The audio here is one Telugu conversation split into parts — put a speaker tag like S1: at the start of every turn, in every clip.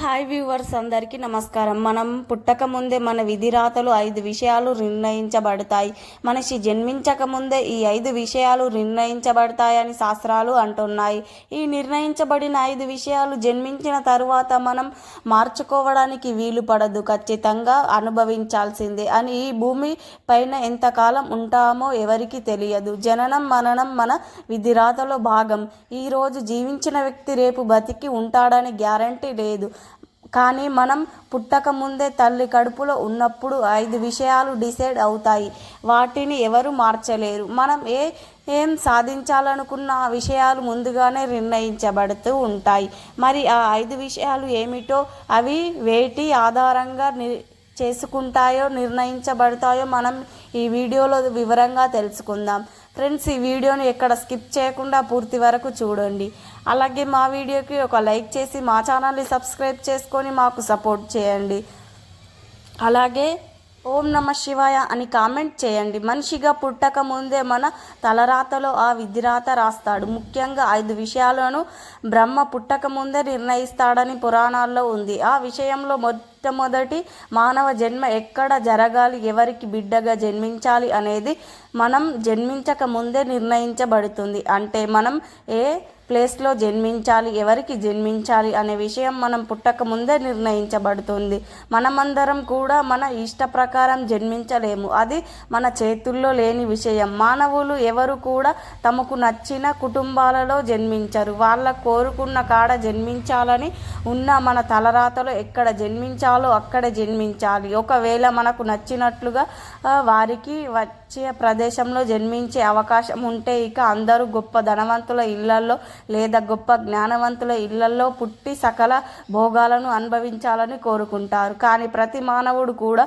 S1: హాయ్ వ్యూవర్స్ అందరికీ నమస్కారం. మనం పుట్టక ముందే మన విధిరాతలు ఐదు విషయాలు నిర్ణయించబడతాయి. మనిషి జన్మించక ముందే ఈ ఐదు విషయాలు నిర్ణయించబడతాయని శాస్త్రాలు అంటున్నాయి. ఈ నిర్ణయించబడిన ఐదు విషయాలు జన్మించిన తరువాత మనం మార్చుకోవడానికి వీలు పడదు. ఖచ్చితంగా అనుభవించాల్సిందే అని ఈ భూమి పైన ఎంతకాలం ఉంటామో ఎవరికి తెలియదు. జననం మరణం మన విధిరాతలో భాగం. ఈరోజు జీవించిన వ్యక్తి రేపు బతికి ఉంటాడని గ్యారంటీ లేదు. కానీ మనం పుట్టక ముందే తల్లి కడుపులో ఉన్నప్పుడు ఐదు విషయాలు డిసైడ్ అవుతాయి. వాటిని ఎవరు మార్చలేరు. మనం ఏ ఏం సాధించాలనుకున్న ఆ విషయాలు ముందుగానే నిర్ణయించబడుతూ ఉంటాయి. మరి ఆ ఐదు విషయాలు ఏమిటో అవి వేటి ఆధారంగా ని చేసుకుంటాయో నిర్ణయించబడతాయో మనం ఈ వీడియోలో వివరంగా తెలుసుకుందాం. ఫ్రెండ్స్ ఈ వీడియోని ఎక్కడ స్కిప్ చేయకుండా పూర్తి వరకు చూడండి. అలాగే మా వీడియోకి ఒక లైక్ చేసి మా ఛానల్ని సబ్స్క్రైబ్ చేసుకొని మాకు సపోర్ట్ చేయండి. అలాగే ఓం నమ శివాయ అని కామెంట్ చేయండి. మనిషిగా పుట్టక ముందే మన తలరాతలో ఆ విధిరాత రాస్తాడు. ముఖ్యంగా ఐదు విషయాలను బ్రహ్మ పుట్టక ముందే నిర్ణయిస్తాడని పురాణాల్లో ఉంది. ఆ విషయంలో మొట్టమొదటి మానవ జన్మ ఎక్కడ జరగాలి ఎవరికి బిడ్డగా జన్మించాలి అనేది మనం జన్మించక ముందే నిర్ణయించబడుతుంది. అంటే మనం ఏ ప్లేస్లో జన్మించాలి ఎవరికి జన్మించాలి అనే విషయం మనం పుట్టక ముందే నిర్ణయించబడుతుంది. మనమందరం కూడా మన ఇష్ట ప్రకారం జన్మించలేము. అది మన చేతుల్లో లేని విషయం. మానవులు ఎవరు కూడా తమకు నచ్చిన కుటుంబాలలో జన్మించరు. వాళ్ళ కోరుకున్న కాడ జన్మించాలని ఉన్న మన తలరాతలో ఎక్కడ జన్మించాలో అక్కడ జన్మించాలి. ఒకవేళ మనకు నచ్చినట్లుగా వారికి వచ్చే ప్రదేశంలో జన్మించే అవకాశం ఉంటే ఇక అందరూ గొప్ప ధనవంతుల ఇళ్ళలో లేదా గొప్ప జ్ఞానవంతుల ఇళ్ళలో పుట్టి సకల భోగాలను అనుభవించాలని కోరుకుంటారు. కానీ ప్రతి మానవుడు కూడా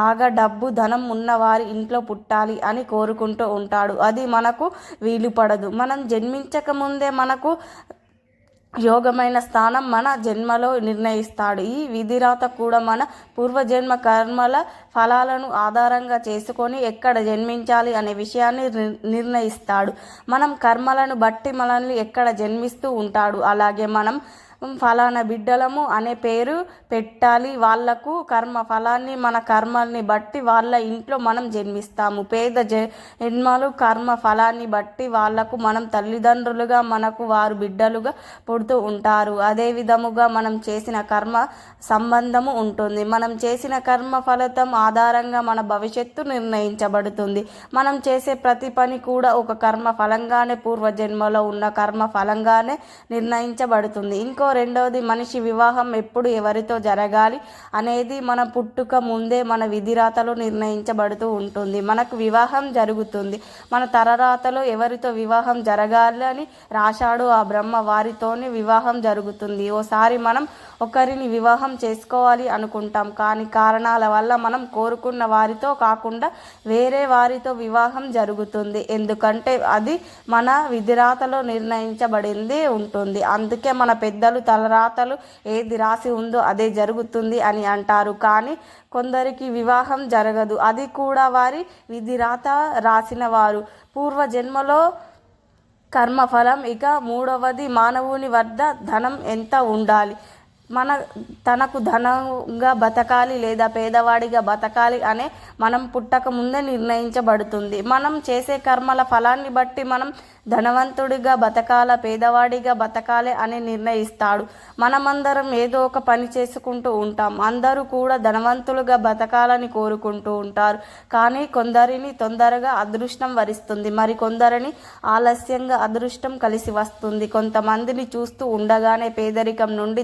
S1: బాగా డబ్బు ధనం ఉన్న వారి ఇంట్లో పుట్టాలి అని కోరుకుంటూ ఉంటాడు. అది మనకు వీలు పడదు మనం జన్మించక ముందే మనకు యోగమైన స్థానం మన జన్మలో నిర్ణయిస్తాడు. ఈ విధిరాత కూడా మన పూర్వజన్మ కర్మల ఫలాలను ఆధారంగా చేసుకొని ఎక్కడ జన్మించాలి అనే విషయాన్ని నిర్- నిర్ణయిస్తాడు. మనం కర్మలను బట్టి మనల్ని ఎక్కడ జన్మిస్తూ ఉంటాడు. అలాగే మనం ఫలానా బిడ్డలము అనే పేరు పెట్టాలి. వాళ్ళకు కర్మ ఫలాన్ని మన కర్మల్ని బట్టి వాళ్ళ ఇంట్లో మనం జన్మిస్తాము. పేద జ- జన్మలు కర్మ ఫలాన్ని బట్టి వాళ్ళకు మనం తల్లిదండ్రులుగా మనకు వారు బిడ్డలుగా పుడుతూ ఉంటారు. అదే విధముగా మనం చేసిన కర్మ సంబంధము ఉంటుంది. మనం చేసిన కర్మ ఫలితం ఆధారంగా మన భవిష్యత్తు నిర్ణయించబడుతుంది. మనం చేసే ప్రతి పని కూడా ఒక కర్మ ఫలంగానే పూర్వజన్మలో ఉన్న కర్మ ఫలంగానే నిర్ణయించబడుతుంది. ఇంకో రెండవది మనిషి వివాహం ఎప్పుడు ఎవరితో జరగాలి అనేది మన పుట్టుక ముందే మన విధిరాతలో నిర్ణయించబడుతూ ఉంటుంది. మనకు వివాహం జరుగుతుంది. మన తరరాతలో ఎవరితో వివాహం జరగాలి అని రాశాడు ఆ బ్రహ్మ. వారితోనే వివాహం జరుగుతుంది. ఓసారి మనం ఒకరిని వివాహం చేసుకోవాలి అనుకుంటాం. కానీ కారణాల వల్ల మనం కోరుకున్న వారితో కాకుండా వేరే వారితో వివాహం జరుగుతుంది. ఎందుకంటే అది మన విధిరాతలో నిర్ణయించబడింది ఉంటుంది. అందుకే మన పెద్దలు తలరాతలు ఏది రాసి ఉందో అదే జరుగుతుంది అని అంటారు. కానీ కొందరికి వివాహం జరగదు. అది కూడా వారి విధిరాత రాసిన వారు. పూర్వజన్మలో కర్మఫలం ఇక మూడవది మానవుని వద్ద ధనం ఎంత ఉండాలి? మన తనకు ధనంగా బతకాలి లేదా పేదవాడిగా బతకాలి అనే మనం పుట్టక ముందే నిర్ణయించబడుతుంది. మనం చేసే కర్మల ఫలాన్ని బట్టి మనం ధనవంతుడిగా బతకాల పేదవాడిగా బతకాలి అని నిర్ణయిస్తాడు. మనమందరం ఏదో ఒక పని చేసుకుంటూ ఉంటాం. అందరూ కూడా ధనవంతులుగా బతకాలని కోరుకుంటూ ఉంటారు. కానీ కొందరిని తొందరగా అదృష్టం వరిస్తుంది. మరి కొందరిని ఆలస్యంగా అదృష్టం కలిసి వస్తుంది. కొంతమందిని చూస్తూ ఉండగానే పేదరికం నుండి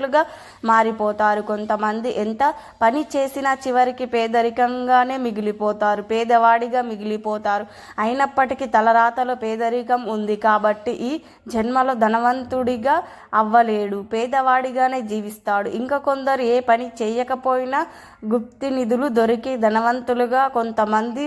S1: ధనవంతులుగా మారిపోతారు. కొంతమంది ఎంత పని చేసినా చివరికి పేదరికంగానే మిగిలిపోతారు. పేదవాడిగా మిగిలిపోతారు. అయినప్పటికీ తలరాతలో పేదరికం ఉంది కాబట్టి ఈ జన్మలో ధనవంతుడిగా అవ్వలేడు. పేదవాడిగానే జీవిస్తాడు. ఇంకా కొందరు ఏ పని చేయకపోయినా గుప్తి నిధులు దొరికి ధనవంతులుగా కొంతమంది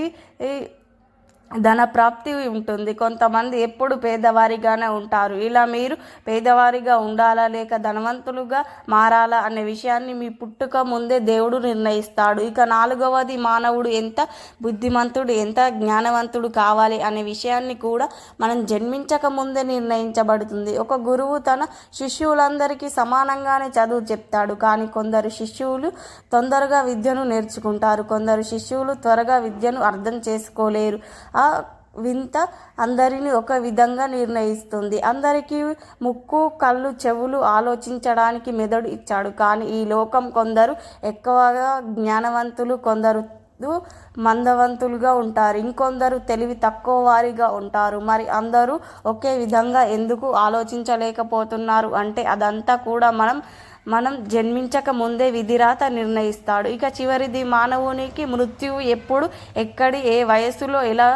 S1: ధన ప్రాప్తి ఉంటుంది. కొంతమంది ఎప్పుడు పేదవారిగానే ఉంటారు. ఇలా మీరు పేదవారిగా ఉండాలా లేక ధనవంతులుగా మారాలా అనే విషయాన్ని మీ పుట్టుక ముందే దేవుడు నిర్ణయిస్తాడు. ఇక నాలుగవది మానవుడు ఎంత బుద్ధిమంతుడు ఎంత జ్ఞానవంతుడు కావాలి అనే విషయాన్ని కూడా మనం జన్మించక ముందే నిర్ణయించబడుతుంది. ఒక గురువు తన శిష్యులందరికీ సమానంగానే చదువు చెప్తాడు. కానీ కొందరు శిష్యులు తొందరగా విద్యను నేర్చుకుంటారు. కొందరు శిష్యులు త్వరగా విద్యను అర్థం చేసుకోలేరు. ఆ వింత అందరిని ఒక విధంగా నిర్ణయిస్తుంది. అందరికీ ముక్కు కళ్ళు చెవులు ఆలోచించడానికి మెదడు ఇచ్చాడు. కానీ ఈ లోకం కొందరు ఎక్కువగా జ్ఞానవంతులు కొందరు మందవంతులుగా ఉంటారు. ఇంకొందరు తెలివి తక్కువ వారిగా ఉంటారు. మరి అందరూ ఒకే విధంగా ఎందుకు ఆలోచించలేకపోతున్నారు? అంటే అదంతా కూడా మనం మనం జన్మించక ముందే విధిరాత నిర్ణయిస్తాడు. ఇక చివరిది మానవునికి మృత్యువు ఎప్పుడు ఎక్కడి ఏ వయసులో ఎలా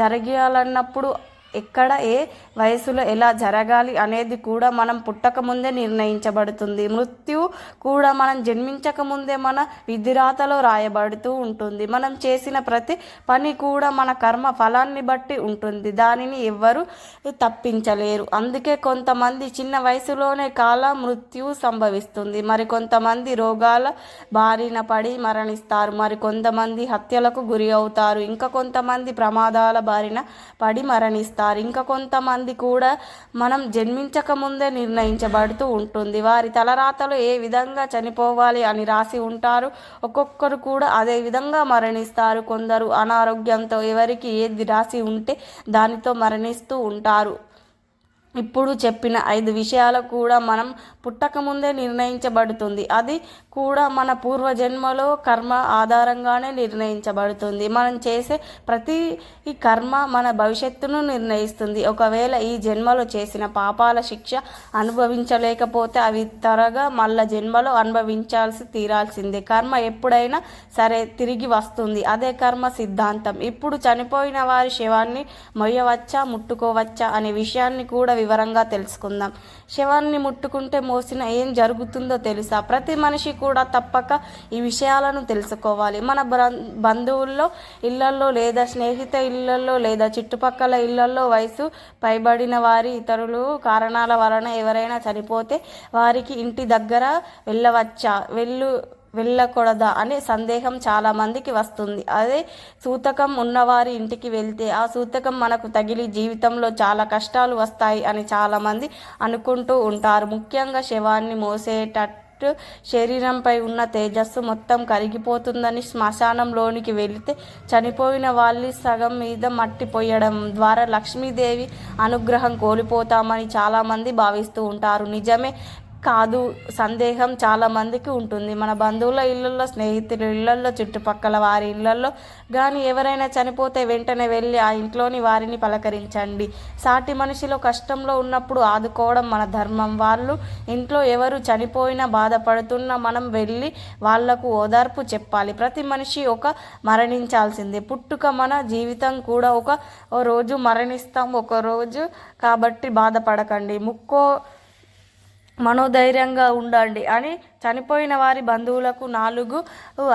S1: జరగాలన్నప్పుడు ఎక్కడ ఏ వయసులో ఎలా జరగాలి అనేది కూడా మనం పుట్టక ముందే నిర్ణయించబడుతుంది. మృత్యు కూడా మనం జన్మించక ముందే మన విధిరాతలో రాయబడుతూ ఉంటుంది. మనం చేసిన ప్రతి పని కూడా మన కర్మ ఫలాన్ని బట్టి ఉంటుంది. దానిని ఎవ్వరు తప్పించలేరు. అందుకే కొంతమంది చిన్న వయసులోనే కాల మృత్యు సంభవిస్తుంది. మరి కొంతమంది రోగాల బారిన పడి మరణిస్తారు. మరి కొంతమంది హత్యలకు గురి అవుతారు. ఇంకా కొంతమంది ప్రమాదాల బారిన పడి మరణిస్తారు. ఇంకా కొంతమంది కూడా మనం జన్మించక ముందే నిర్ణయించబడుతూ ఉంటుంది. వారి తలరాతలు ఏ విధంగా చనిపోవాలి అని రాసి ఉంటారు. ఒక్కొక్కరు కూడా అదే విధంగా మరణిస్తారు. కొందరు అనారోగ్యంతో ఎవరికి ఏది రాసి ఉంటే దానితో మరణిస్తూ ఉంటారు. ఇప్పుడు చెప్పిన ఐదు విషయాలు కూడా మనం పుట్టకముందే నిర్ణయించబడుతుంది. అది కూడా మన పూర్వజన్మలో కర్మ ఆధారంగానే నిర్ణయించబడుతుంది. మనం చేసే ప్రతి కర్మ మన భవిష్యత్తును నిర్ణయిస్తుంది. ఒకవేళ ఈ జన్మలో చేసిన పాపాల శిక్ష అనుభవించలేకపోతే అవి త్వరగా మళ్ళా జన్మలో అనుభవించాల్సి తీరాల్సిందే. కర్మ ఎప్పుడైనా సరే తిరిగి వస్తుంది. అదే కర్మ సిద్ధాంతం. ఇప్పుడు చనిపోయిన వారి శవాన్ని మొయ్యవచ్చా ముట్టుకోవచ్చా అనే విషయాన్ని కూడా వివరంగా తెలుసుకుందాం. శవాన్ని ముట్టుకుంటే మోసిన ఏం జరుగుతుందో తెలుసా? ప్రతి మనిషి కూడా తప్పక ఈ విషయాలను తెలుసుకోవాలి. మన బంధువుల్లో ఇళ్ళల్లో లేదా స్నేహిత ఇళ్ళలో లేదా చుట్టుపక్కల ఇళ్ళలో వయసు పైబడిన వారి ఇతరులు కారణాల వలన ఎవరైనా చనిపోతే వారికి ఇంటి దగ్గర వెళ్ళవచ్చా? వెళ్ళు వెళ్ళకూడదా అనే సందేహం చాలామందికి వస్తుంది. అదే సూతకం ఉన్నవారి ఇంటికి వెళ్తే ఆ సూతకం మనకు తగిలి జీవితంలో చాలా కష్టాలు వస్తాయి అని చాలామంది అనుకుంటూ ఉంటారు. ముఖ్యంగా శవాన్ని మోసేటట్టు శరీరంపై ఉన్న తేజస్సు మొత్తం కరిగిపోతుందని శ్మశానంలోనికి వెళితే చనిపోయిన వాళ్ళు సగం మీద మట్టి పోయడం ద్వారా లక్ష్మీదేవి అనుగ్రహం కోల్పోతామని చాలామంది భావిస్తూ ఉంటారు. నిజమే కాదు సందేహం చాలా మందికి ఉంటుంది. మన బంధువుల ఇళ్ళల్లో స్నేహితుల ఇళ్ళల్లో చుట్టుపక్కల వారి ఇళ్ళల్లో కానీ ఎవరైనా చనిపోతే వెంటనే వెళ్ళి ఆ ఇంట్లోని వారిని పలకరించండి. సాటి మనిషిలో కష్టంలో ఉన్నప్పుడు ఆదుకోవడం మన ధర్మం. వాళ్ళు ఇంట్లో ఎవరు చనిపోయినా బాధపడుతున్నా మనం వెళ్ళి వాళ్ళకు ఓదార్పు చెప్పాలి. ప్రతి మనిషి ఒక మరణించాల్సిందే. పుట్టుక మన జీవితం కూడా ఒక రోజు మరణిస్తాం ఒక రోజు కాబట్టి బాధపడకండి. ముక్కో మనోధైర్యంగా ఉండండి అని చనిపోయిన వారి బంధువులకు నాలుగు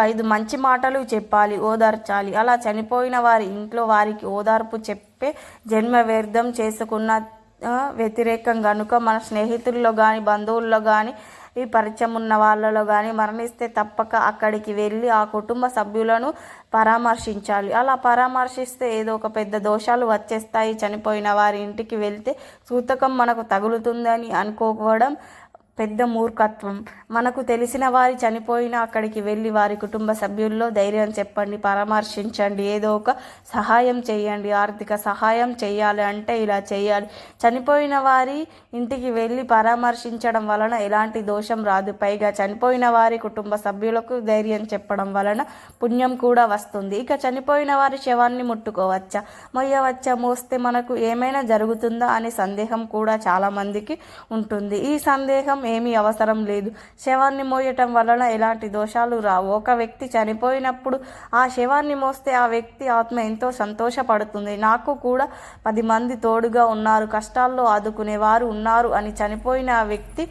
S1: ఐదు మంచి మాటలు చెప్పాలి ఓదార్చాలి. అలా చనిపోయిన వారి ఇంట్లో వారికి ఓదార్పు చెప్పే జన్మ వ్యర్థం చేసుకున్న వ్యతిరేకం కనుక మన స్నేహితుల్లో కానీ బంధువుల్లో కానీ ఈ పరిచయం ఉన్న వాళ్ళలో కానీ మరణిస్తే తప్పక అక్కడికి వెళ్ళి ఆ కుటుంబ సభ్యులను పరామర్శించాలి. అలా పరామర్శిస్తే ఏదో ఒక పెద్ద దోషాలు వచ్చేస్తాయి. చనిపోయిన వారి ఇంటికి వెళ్తే సూతకం మనకు తగులుతుందని అనుకోవడం పెద్ద మూర్ఖత్వం. మనకు తెలిసిన వారి చనిపోయిన అక్కడికి వెళ్ళి వారి కుటుంబ సభ్యుల్లో ధైర్యం చెప్పండి పరామర్శించండి ఏదో ఒక సహాయం చేయండి ఆర్థిక సహాయం చేయాలి అంటే ఇలా చేయాలి. చనిపోయిన వారి ఇంటికి వెళ్ళి పరామర్శించడం వలన ఎలాంటి దోషం రాదు. పైగా చనిపోయిన వారి కుటుంబ సభ్యులకు ధైర్యం చెప్పడం వలన పుణ్యం కూడా వస్తుంది. ఇక చనిపోయిన వారి శవాన్ని ముట్టుకోవచ్చా? మొయ్యవచ్చా? మోస్తే మనకు ఏమైనా జరుగుతుందా? అనే సందేహం కూడా చాలామందికి ఉంటుంది. ఈ సందేహం ఏమీ అవసరం లేదు. శవాన్ని మోయటం వలన ఎలాంటి దోషాలు రావు. ఒక వ్యక్తి చనిపోయినప్పుడు ఆ శవాన్ని మోస్తే ఆ వ్యక్తి ఆత్మ ఎంతో సంతోషపడుతుంది. నాకు కూడా పది మంది తోడుగా ఉన్నారు. కష్టాల్లో ఆదుకునేవారు ఉన్నారు అని చనిపోయిన ఆ వ్యక్తి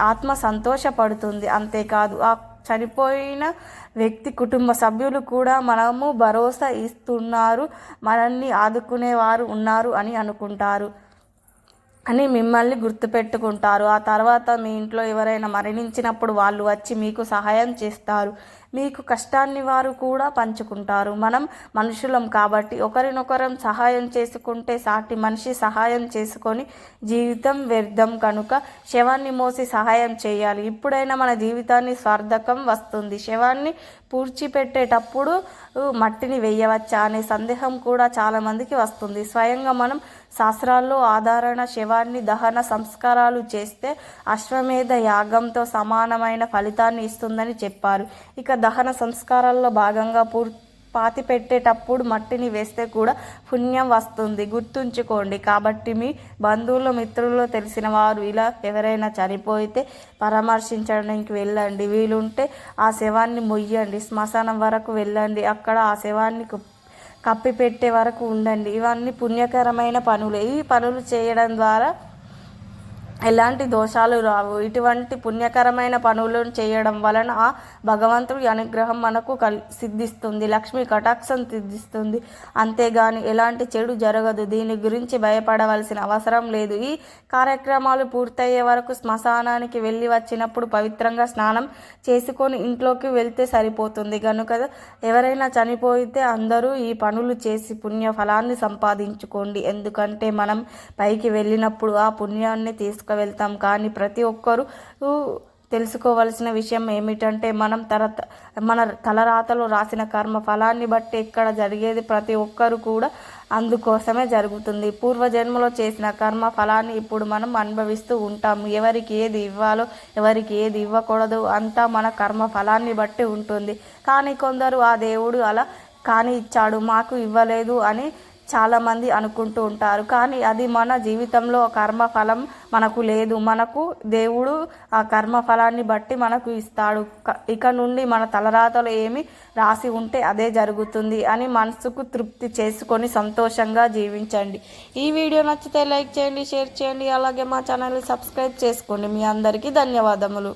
S1: ఆత్మ సంతోషపడుతుంది. అంతేకాదు ఆ చనిపోయిన వ్యక్తి కుటుంబ సభ్యులు కూడా మనము భరోసా ఇస్తున్నారు. మనల్ని ఆదుకునేవారు ఉన్నారు అని అనుకుంటారు. అని మిమ్మల్ని గుర్తుపెట్టుకుంటారు. ఆ తర్వాత మీ ఇంట్లో ఎవరైనా మరణించినప్పుడు వాళ్ళు వచ్చి మీకు సహాయం చేస్తారు. మీకు కష్టాన్ని వారు కూడా పంచుకుంటారు. మనం మనుషులం కాబట్టి ఒకరినొకరం సహాయం చేసుకుంటే సాటి మనిషి సహాయం చేసుకొని జీవితం వ్యర్థం కనుక శవాన్ని మోసి సహాయం చేయాలి. ఇప్పుడైనా మన జీవితాన్ని స్వార్థకం వస్తుంది. శవాన్ని పూడ్చిపెట్టేటప్పుడు మట్టిని వేయవచ్చా అనే సందేహం కూడా చాలామందికి వస్తుంది. స్వయంగా మనం శాస్త్రాల్లో ఆధారణ శవాన్ని దహన సంస్కారాలు చేస్తే అశ్వమేధ యాగంతో సమానమైన ఫలితాన్ని ఇస్తుందని చెప్పారు. ఇక దహన సంస్కారాల్లో భాగంగా పూర్ పాతి పెట్టేటప్పుడు మట్టిని వేస్తే కూడా పుణ్యం వస్తుంది. గుర్తుంచుకోండి. కాబట్టి మీ బంధువులు మిత్రులు తెలిసిన వారు ఇలా ఎవరైనా చనిపోతే పరామర్శించడానికి వెళ్ళండి. వీలుంటే ఆ శవాన్ని మొయ్యండి. శ్మశానం వరకు వెళ్ళండి. అక్కడ ఆ శవాన్ని కప్పి కప్పిపెట్టే వరకు ఉండండి. ఇవన్నీ పుణ్యకరమైన పనులు. ఈ పనులు చేయడం ద్వారా ఎలాంటి దోషాలు రావు. ఇటువంటి పుణ్యకరమైన పనులను చేయడం వలన ఆ భగవంతుడి అనుగ్రహం మనకు కల్ సిద్ధిస్తుంది. లక్ష్మి కటాక్షం సిద్ధిస్తుంది. అంతేగాని ఎలాంటి చెడు జరగదు. దీని గురించి భయపడవలసిన అవసరం లేదు. ఈ కార్యక్రమాలు పూర్తయ్యే వరకు శ్మశానానికి వెళ్ళి వచ్చినప్పుడు పవిత్రంగా స్నానం చేసుకొని ఇంట్లోకి వెళ్తే సరిపోతుంది. కనుక ఎవరైనా చనిపోతే అందరూ ఈ పనులు చేసి పుణ్య ఫలాన్ని సంపాదించుకోండి. ఎందుకంటే మనం పైకి వెళ్ళినప్పుడు ఆ పుణ్యాన్ని తీసుకువెళ్తాం కానీ ప్రతి ఒక్కరూ తెలుసుకోవలసిన విషయం ఏమిటంటే మనం తర మన తలరాతలో రాసిన కర్మ ఫలాన్ని బట్టి ఇక్కడ జరిగేది ప్రతి ఒక్కరు కూడా అందుకోసమే జరుగుతుంది. పూర్వజన్మలో చేసిన కర్మ ఫలాన్ని ఇప్పుడు మనం అనుభవిస్తూ ఉంటాము ఎవరికి ఏది ఇవ్వాలో ఎవరికి ఏది ఇవ్వకూడదు అంతా మన కర్మ ఫలాన్ని బట్టి ఉంటుంది. కానీ కొందరు ఆ దేవుడు అలా కానీ ఇచ్చాడు మాకు ఇవ్వలేదు అని చాలామంది అనుకుంటూ ఉంటారు. కానీ అది మన జీవితంలో కర్మ ఫలం మనకు లేదు. మనకు దేవుడు ఆ కర్మ ఫలాన్ని బట్టి మనకు ఇస్తాడు. ఇక నుండి మన తలరాతలు ఏమి రాసి ఉంటే అదే జరుగుతుంది అని మనసుకు తృప్తి చేసుకొని సంతోషంగా జీవించండి. ఈ వీడియో నచ్చితే లైక్ చేయండి షేర్ చేయండి. అలాగే మా ఛానల్ని సబ్స్క్రైబ్ చేసుకోండి. మీ అందరికీ ధన్యవాదములు.